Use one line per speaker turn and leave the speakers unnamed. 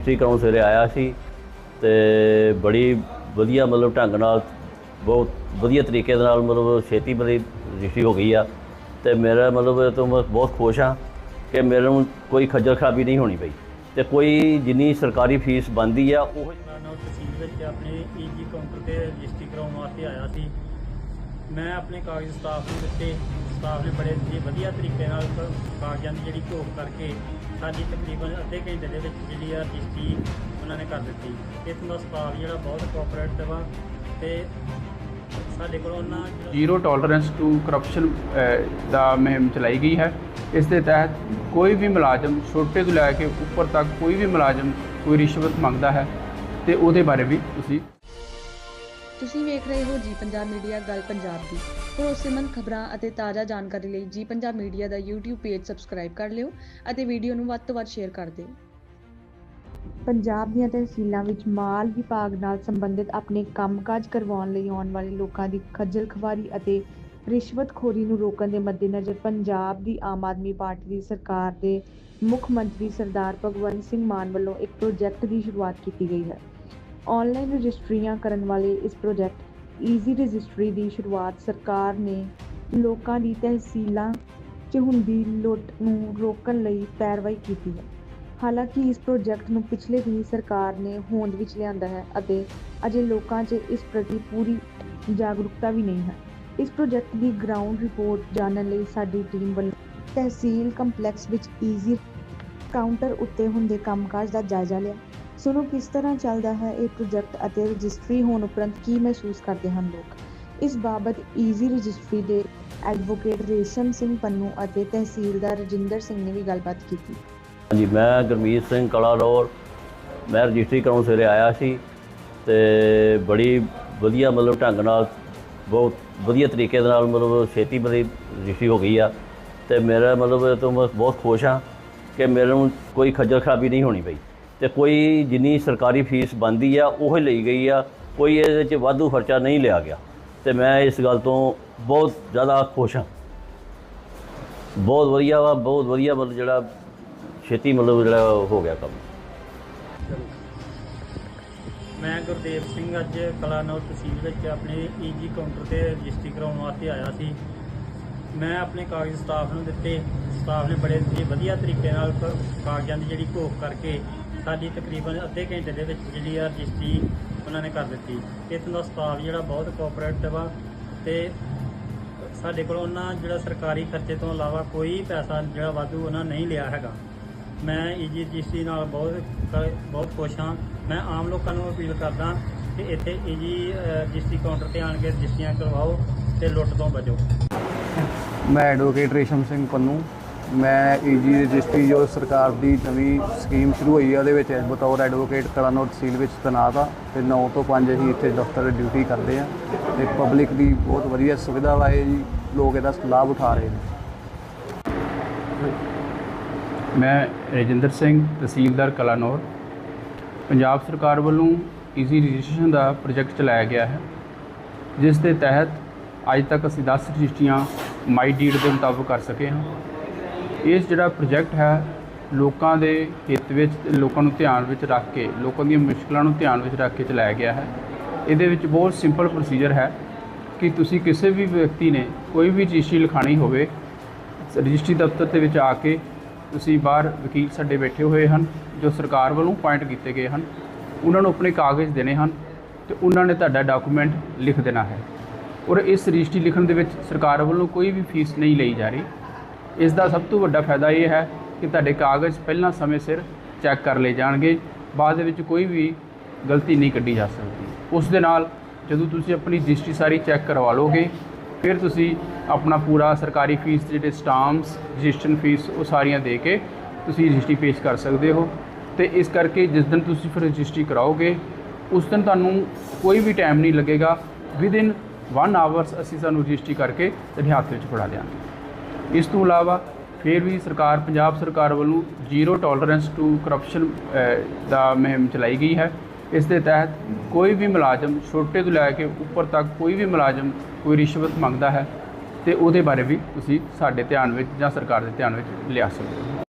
Registry ਕਰਾਉਣ ਸਵੇਰੇ ਆਇਆ ਸੀ ਤੇ ਬੜੀ ਵਧੀਆ ਮਤਲਬ ਢੰਗ ਨਾਲ, ਬਹੁਤ ਵਧੀਆ ਤਰੀਕੇ ਦੇ ਨਾਲ ਮਤਲਬ ਛੇਤੀ ਮੇਰੀ ਰਜਿਸਟਰੀ ਹੋ ਗਈ ਆ ਤੇ ਮੇਰਾ ਮਤਲਬ ਇਹ ਤੋਂ ਮੈਂ ਬਹੁਤ ਖੁਸ਼ ਹਾਂ ਕਿ ਮੇਰੇ ਨੂੰ ਕੋਈ ਖੱਜਲ ਖਰਾਬੀ ਨਹੀਂ ਹੋਣੀ ਪਈ ਤੇ ਕੋਈ ਜਿੰਨੀ ਸਰਕਾਰੀ ਫੀਸ ਬਣਦੀ ਆ, ਉਹ
ਮੈਂ ਨਾਲ ਤਹਿਸੀਲ ਵਿੱਚ ਆਪਣੇ ਈਜੀ ਕਾਊਂਟਰ ਤੇ ਰਜਿਸਟਰੀ ਕਰਾਉਣ ਵਾਸਤੇ ਆਇਆ ਸੀ। ਮੈਂ ਆਪਣੇ ਕਾਗਜ਼ ਸਟਾਫ ਨੂੰ ਦਿੱਤੇ। ਸਟਾਫ ਨੇ ਬੜੇ ਜੀ ਵਧੀਆ ਤਰੀਕੇ ਨਾਲ ਕਾਗਜ਼ਾਂ ਦੀ ਜਿਹੜੀ ਘੋਖ ਕਰਕੇ ਸਾਡੀ ਤਕਰੀਬਨ ਅੱਧੇ ਘੰਟੇ ਦੇ ਵਿੱਚ ਜਿਹੜੀ ਆ ਰਜਿਸਟਰੀ ਉਹਨਾਂ ਨੇ ਕਰ ਦਿੱਤੀ। ਇਸ ਦਾ ਸਟਾਫ ਜਿਹੜਾ ਬਹੁਤ ਕੋਆਪਰੇਟਿਵ ਆ ਤੇ ਸਾਡੇ ਕੋਲ ਉਹਨਾਂ
ਜ਼ੀਰੋ ਟੋਲਰੈਂਸ ਟੂ ਕਰਪਸ਼ਨ ਦਾ ਮੁਹਿੰਮ ਚਲਾਈ ਗਈ ਹੈ। ਇਸ ਦੇ ਤਹਿਤ ਕੋਈ ਵੀ ਮੁਲਾਜ਼ਮ ਛੋਟੇ ਤੋਂ ਲੈ ਕੇ ਉੱਪਰ ਤੱਕ ਕੋਈ ਵੀ ਮੁਲਾਜ਼ਮ ਕੋਈ ਰਿਸ਼ਵਤ ਮੰਗਦਾ ਹੈ ਤੇ ਉਹਦੇ ਬਾਰੇ ਵੀ ਤੁਸੀਂ
ਤੁਸੀਂ ਵੇਖ ਰਹੇ ਹੋ ਜੀ ਪੰਜਾਬ ਮੀਡੀਆ, ਗੱਲ ਪੰਜਾਬ ਦੀ। ਭਰੋਸੇਮੰਦ ਖਬਰਾਂ ਅਤੇ ਤਾਜ਼ਾ ਜਾਣਕਾਰੀ ਲਈ ਜੀ ਪੰਜਾਬ ਮੀਡੀਆ ਦਾ YouTube ਪੇਜ ਸਬਸਕ੍ਰਾਈਬ ਕਰ ਲਿਓ ਅਤੇ ਵੀਡੀਓ ਨੂੰ ਵੱਧ ਤੋਂ ਵੱਧ ਸ਼ੇਅਰ ਕਰ ਦਿਓ।
ਪੰਜਾਬ ਦੀਆਂ ਤਹਿਸੀਲਾਂ ਵਿੱਚ ਮਾਲ ਵਿਭਾਗ ਨਾਲ ਸੰਬੰਧਿਤ ਆਪਣੇ ਕੰਮਕਾਜ ਕਰਵਾਉਣ ਲਈ ਆਉਣ ਵਾਲੇ ਲੋਕਾਂ ਦੀ ਖੱਜਲ ਖਵਾਰੀ ਅਤੇ ਰਿਸ਼ਵਤਖੋਰੀ ਨੂੰ ਰੋਕਣ ਦੇ ਮੱਦੇਨਜ਼ਰ ਪੰਜਾਬ ਦੀ ਆਮ ਆਦਮੀ ਪਾਰਟੀ ਦੀ ਸਰਕਾਰ ਦੇ ਮੁੱਖ ਮੰਤਰੀ ਸਰਦਾਰ ਭਗਵੰਤ ਸਿੰਘ ਮਾਨ ਵੱਲੋਂ ਇੱਕ ਪ੍ਰੋਜੈਕਟ ਦੀ ਸ਼ੁਰੂਆਤ ਕੀਤੀ ਗਈ ਹੈ। ਆਨਲਾਈਨ ਰਜਿਸਟਰੀਆਂ ਕਰਨ ਵਾਲੇ ਇਸ ਪ੍ਰੋਜੈਕਟ ਈਜ਼ੀ ਰਜਿਸਟਰੀ ਦੀ ਸ਼ੁਰੂਆਤ ਸਰਕਾਰ ਨੇ ਲੋਕਾਂ ਦੀ ਤਹਿਸੀਲਾਂ 'ਚ ਹੁੰਦੀ ਲੁੱਟ ਨੂੰ ਰੋਕਣ ਲਈ ਪੈਰਵਾਈ ਕੀਤੀ ਹੈ। ਹਾਲਾਂਕਿ ਇਸ ਪ੍ਰੋਜੈਕਟ ਨੂੰ ਪਿਛਲੇ ਹੀ ਸਰਕਾਰ ਨੇ ਹੋਂਦ ਵਿੱਚ ਲਿਆਂਦਾ ਹੈ ਅਤੇ ਅਜੇ ਲੋਕਾਂ 'ਚ ਇਸ ਪ੍ਰਤੀ ਪੂਰੀ ਜਾਗਰੂਕਤਾ ਵੀ ਨਹੀਂ ਹੈ। ਇਸ ਪ੍ਰੋਜੈਕਟ ਦੀ ਗਰਾਊਂਡ ਰਿਪੋਰਟ ਜਾਣਨ ਲਈ ਸਾਡੀ ਟੀਮ ਵੱਲੋਂ ਤਹਿਸੀਲ ਕੰਪਲੈਕਸ ਵਿੱਚ ਈਜ਼ੀ ਕਾਊਂਟਰ ਉੱਤੇ ਹੁੰਦੇ ਕੰਮਕਾਜ ਦਾ ਜਾਇਜ਼ਾ ਲਿਆ। ਸੁਣੋ ਕਿਸ ਤਰ੍ਹਾਂ ਚੱਲਦਾ ਹੈ ਇਹ ਪ੍ਰੋਜੈਕਟ ਅਤੇ ਰਜਿਸਟਰੀ ਹੋਣ ਉਪਰੰਤ ਕੀ ਮਹਿਸੂਸ ਕਰਦੇ ਹਨ ਲੋਕ? ਇਸ ਬਾਬਤ ਈਜ਼ੀ ਰਜਿਸਟਰੀ ਦੇ ਐਡਵੋਕੇਟ ਰੇਸ਼ਮ ਸਿੰਘ ਪੰਨੂ ਅਤੇ ਤਹਿਸੀਲਦਾਰ ਰਜਿੰਦਰ ਸਿੰਘ ਨੇ ਵੀ ਗੱਲਬਾਤ ਕੀਤੀ।
ਹਾਂਜੀ, ਮੈਂ ਗੁਰਮੀਤ ਸਿੰਘ ਕਲਾਰੌਰ ਮੈਂ ਰਜਿਸਟਰੀ ਕਰਾਉਣ ਸਵੇਰੇ ਆਇਆ ਸੀ ਤੇ ਬੜੀ ਵਧੀਆ ਮਤਲਬ ਢੰਗ ਨਾਲ, ਬਹੁਤ ਵਧੀਆ ਤਰੀਕੇ ਦੇ ਨਾਲ ਮਤਲਬ ਛੇਤੀ ਮੇਰੀ ਰਜਿਸਟਰੀ ਹੋ ਗਈ ਆ ਤੇ ਮੇਰਾ ਮਤਲਬ ਇਹ ਤੋਂ ਮੈਂ ਬਹੁਤ ਖੁਸ਼ ਹਾਂ ਕਿ ਮੇਰੇ ਨੂੰ ਕੋਈ ਖੱਜਲ ਖਰਾਬੀ ਨਹੀਂ ਹੋਣੀ ਪਈ। ਤੇ ਕੋਈ ਜਿੰਨੀ ਸਰਕਾਰੀ ਫੀਸ ਬਣਦੀ ਆ, ਉਹ ਹੀ ਲਈ ਗਈ ਆ। ਕੋਈ ਇਹਦੇ 'ਚ ਵਾਧੂ ਖਰਚਾ ਨਹੀਂ ਲਿਆ ਗਿਆ। ਤੇ ਮੈਂ ਇਸ ਗੱਲ ਤੋਂ ਬਹੁਤ ਜ਼ਿਆਦਾ ਖੁਸ਼ ਹਾਂ। ਬਹੁਤ ਵਧੀਆ ਵਾ, ਬਹੁਤ ਵਧੀਆ ਮਤਲਬ ਜਿਹੜਾ ਛੇਤੀ ਮਤਲਬ ਜਿਹੜਾ ਹੋ ਗਿਆ ਕੰਮ।
ਮੈਂ ਗੁਰਦੇਵ ਸਿੰਘ ਅੱਜ ਕਲਾਨੌਰ ਤਹਿਸੀਲ ਵਿੱਚ ਆਪਣੇ ਈਜੀ ਕਾਊਂਟਰ ਤੇ ਰਜਿਸਟਰੀ ਕਰਾਉਣ ਵਾਸਤੇ ਆਇਆ ਸੀ। ਮੈਂ ਆਪਣੇ ਕਾਗਜ਼ ਸਟਾਫ ਨੂੰ ਦਿੱਤੇ। ਸਟਾਫ ਨੇ ਬੜੇ ਵਧੀਆ ਤਰੀਕੇ ਨਾਲ ਕਾਗਜ਼ਾਂ ਦੀ ਜਿਹੜੀ ਘੋਖ ਕਰਕੇ ਸਾਡੀ ਤਕਰੀਬਨ ਅੱਧੇ ਘੰਟੇ ਦੇ ਵਿੱਚ ਜਿਹੜੀ ਆ ਰਜਿਸਟਰੀ ਉਹਨਾਂ ਨੇ ਕਰ ਦਿੱਤੀ। ਇਸ ਦਾ ਸਟਾਫ ਜਿਹੜਾ ਬਹੁਤ ਕੋਆਪਰੇਟਿਵ ਆ ਤੇ ਸਾਡੇ ਕੋਲ ਉਹਨਾਂ ਜਿਹੜਾ ਸਰਕਾਰੀ ਖਰਚੇ ਤੋਂ ਇਲਾਵਾ ਕੋਈ ਪੈਸਾ ਜਿਹੜਾ ਵਾਧੂ ਉਹਨਾਂ ਨਹੀਂ ਲਿਆ ਹੈਗਾ। ਮੈਂ ਈਜੀ ਰਜਿਸਟਰੀ ਨਾਲ ਬਹੁਤ ਬਹੁਤ ਖੁਸ਼ ਹਾਂ। ਮੈਂ ਆਮ ਲੋਕਾਂ ਨੂੰ ਅਪੀਲ ਕਰਦਾ ਕਿ ਇੱਥੇ ਈਜੀ ਰਜਿਸਟਰੀ ਕਾਊਂਟਰ ਤੇ ਆਣ ਕੇ ਰਜਿਸਟਰੀਆਂ ਕਰਵਾਓ ਤੇ ਲੁੱਟ ਤੋਂ ਬਚੋ।
ਮੈਂ ਐਡਵੋਕੇਟ ਰੇਸ਼ਮ ਸਿੰਘ ਪੰਨੂ। ਮੈਂ ਈਜੀ ਰਜਿਸਟਰੀ ਜੋ ਸਰਕਾਰ ਦੀ ਨਵੀਂ ਸਕੀਮ ਸ਼ੁਰੂ ਹੋਈ ਹੈ ਉਹਦੇ ਵਿੱਚ ਬਤੌਰ ਐਡਵੋਕੇਟ ਕਲਾਨੌਰ ਤਹਿਸੀਲ ਵਿੱਚ ਤੈਨਾਤ ਆ ਤੇ 9 ਤੋਂ 5 ਅਸੀਂ ਇੱਥੇ ਦਫ਼ਤਰ ਡਿਊਟੀ ਕਰਦੇ ਆ ਤੇ ਪਬਲਿਕ ਦੀ ਬਹੁਤ ਵਧੀਆ ਸੁਵਿਧਾ ਵਾ ਜੀ, ਲੋਕ ਇਹਦਾ ਲਾਭ ਉਠਾ ਰਹੇ ਨੇ। ਮੈਂ ਰਜਿੰਦਰ ਸਿੰਘ, ਤਹਿਸੀਲਦਾਰ ਕਲਾਨੌਰ। ਪੰਜਾਬ ਸਰਕਾਰ ਵੱਲੋਂ ਈਜ਼ੀ ਰਜਿਸਟ੍ਰੇਸ਼ਨ ਦਾ ਪ੍ਰੋਜੈਕਟ ਚਲਾਇਆ ਗਿਆ ਹੈ, ਜਿਸ ਦੇ ਤਹਿਤ ਅੱਜ ਤੱਕ ਅਸੀਂ 10 ਰਜਿਸਟਰੀਆਂ ਮਾਈ ਡੀਡ ਦੇ ਮੁਤਾਬਕ ਕਰ ਸਕੇ ਹਾਂ। ਇਸ ਜਿਹੜਾ ਪ੍ਰੋਜੈਕਟ ਹੈ, ਲੋਕਾਂ ਦੇ ਹਿੱਤ ਵਿੱਚ ਲੋਕਾਂ ਨੂੰ ਧਿਆਨ ਵਿੱਚ ਰੱਖ ਕੇ, ਲੋਕਾਂ ਦੀਆਂ ਮੁਸ਼ਕਲਾਂ ਨੂੰ ਧਿਆਨ ਵਿੱਚ ਰੱਖ ਕੇ ਚਲਾਇਆ ਗਿਆ ਹੈ। ਇਹਦੇ ਵਿੱਚ ਬਹੁਤ ਸਿੰਪਲ ਪ੍ਰੋਸੀਜਰ ਹੈ ਕਿ ਤੁਸੀਂ ਕਿਸੇ ਵੀ ਵਿਅਕਤੀ ਨੇ ਕੋਈ ਵੀ ਰਜਿਸਟਰੀ ਲਿਖਾਣੀ ਹੋਵੇ, ਰਜਿਸਟਰੀ ਦਫ਼ਤਰ ਦੇ ਵਿੱਚ ਆ ਕੇ ਤੁਸੀਂ ਬਾਹਰ ਵਕੀਲ ਸਾਡੇ ਬੈਠੇ ਹੋਏ ਹਨ, ਜੋ ਸਰਕਾਰ ਵੱਲੋਂ ਪੁਆਇੰਟ ਕੀਤੇ ਗਏ ਹਨ, ਉਹਨਾਂ ਨੂੰ ਆਪਣੇ ਕਾਗਜ਼ ਦੇਣੇ ਹਨ ਤੇ ਉਹਨਾਂ ਨੇ ਤੁਹਾਡਾ ਡਾਕੂਮੈਂਟ ਲਿਖ ਦੇਣਾ ਹੈ। ਔਰ ਇਸ ਰਜਿਸਟਰੀ ਲਿਖਣ ਦੇ ਵਿੱਚ ਸਰਕਾਰ ਵੱਲੋਂ ਕੋਈ ਵੀ ਫੀਸ ਨਹੀਂ ਲਈ ਜਾ ਰਹੀ। ਇਸ ਦਾ ਸਭ ਤੋਂ ਵੱਡਾ ਫਾਇਦਾ ਇਹ ਹੈ ਕਿ ਤੁਹਾਡੇ ਕਾਗਜ਼ ਪਹਿਲਾਂ ਸਮੇਂ ਸਿਰ ਚੈੱਕ ਕਰ ਲਏ ਜਾਣਗੇ, ਬਾਅਦ ਦੇ ਵਿੱਚ ਕੋਈ ਵੀ ਗਲਤੀ ਨਹੀਂ ਕੱਢੀ ਜਾ ਸਕਦੀ। ਉਸ ਦੇ ਨਾਲ ਜਦੋਂ ਤੁਸੀਂ ਆਪਣੀ ਰਜਿਸਟਰੀ ਸਾਰੀ ਚੈੱਕ ਕਰਵਾ ਲਓਗੇ, ਫਿਰ ਤੁਸੀਂ ਆਪਣਾ ਪੂਰਾ ਸਰਕਾਰੀ ਫੀਸ ਜਿਹੜੇ ਸਟਾਂਪਸ ਰਜਿਸਟ੍ਰੇਸ਼ਨ ਫੀਸ ਉਹ ਸਾਰੀਆਂ ਦੇ ਕੇ ਤੁਸੀਂ ਰਜਿਸਟਰੀ ਪੇਸ਼ ਕਰ ਸਕਦੇ ਹੋ ਤੇ ਇਸ ਕਰਕੇ ਜਿਸ ਦਿਨ ਤੁਸੀਂ ਫਿਰ ਰਜਿਸਟਰੀ ਕਰਾਓਗੇ, ਉਸ ਦਿਨ ਤੁਹਾਨੂੰ ਕੋਈ ਵੀ ਟਾਈਮ ਨਹੀਂ ਲੱਗੇਗਾ। ਵਿਦਿਨ 1 ਆਵਰਸ ਅਸੀਂ ਸਾਨੂੰ ਰਜਿਸਟਰੀ ਕਰਕੇ ਤੁਹਾਡੇ ਹੱਥ ਵਿੱਚ ਫੜਾ ਦਿਆਂਗੇ। ਇਸ ਤੋਂ ਇਲਾਵਾ ਫਿਰ ਵੀ ਸਰਕਾਰ, ਪੰਜਾਬ ਸਰਕਾਰ ਵੱਲੋਂ ਜ਼ੀਰੋ ਟੋਲਰੈਂਸ ਟੂ ਕਰਪਸ਼ਨ ਦਾ ਮੁਹਿੰਮ ਚਲਾਈ ਗਈ ਹੈ। ਇਸ ਦੇ ਤਹਿਤ ਕੋਈ ਵੀ ਮੁਲਾਜ਼ਮ ਛੋਟੇ ਤੋਂ ਲੈ ਕੇ ਉੱਪਰ ਤੱਕ ਕੋਈ ਵੀ ਮੁਲਾਜ਼ਮ ਕੋਈ ਰਿਸ਼ਵਤ ਮੰਗਦਾ ਹੈ ਤੇ ਉਹਦੇ ਬਾਰੇ ਵੀ ਤੁਸੀਂ ਸਾਡੇ ਧਿਆਨ ਵਿੱਚ ਜਾਂ ਸਰਕਾਰ ਦੇ ਧਿਆਨ ਵਿੱਚ ਲਿਆ ਸਕਦੇ ਹੋ।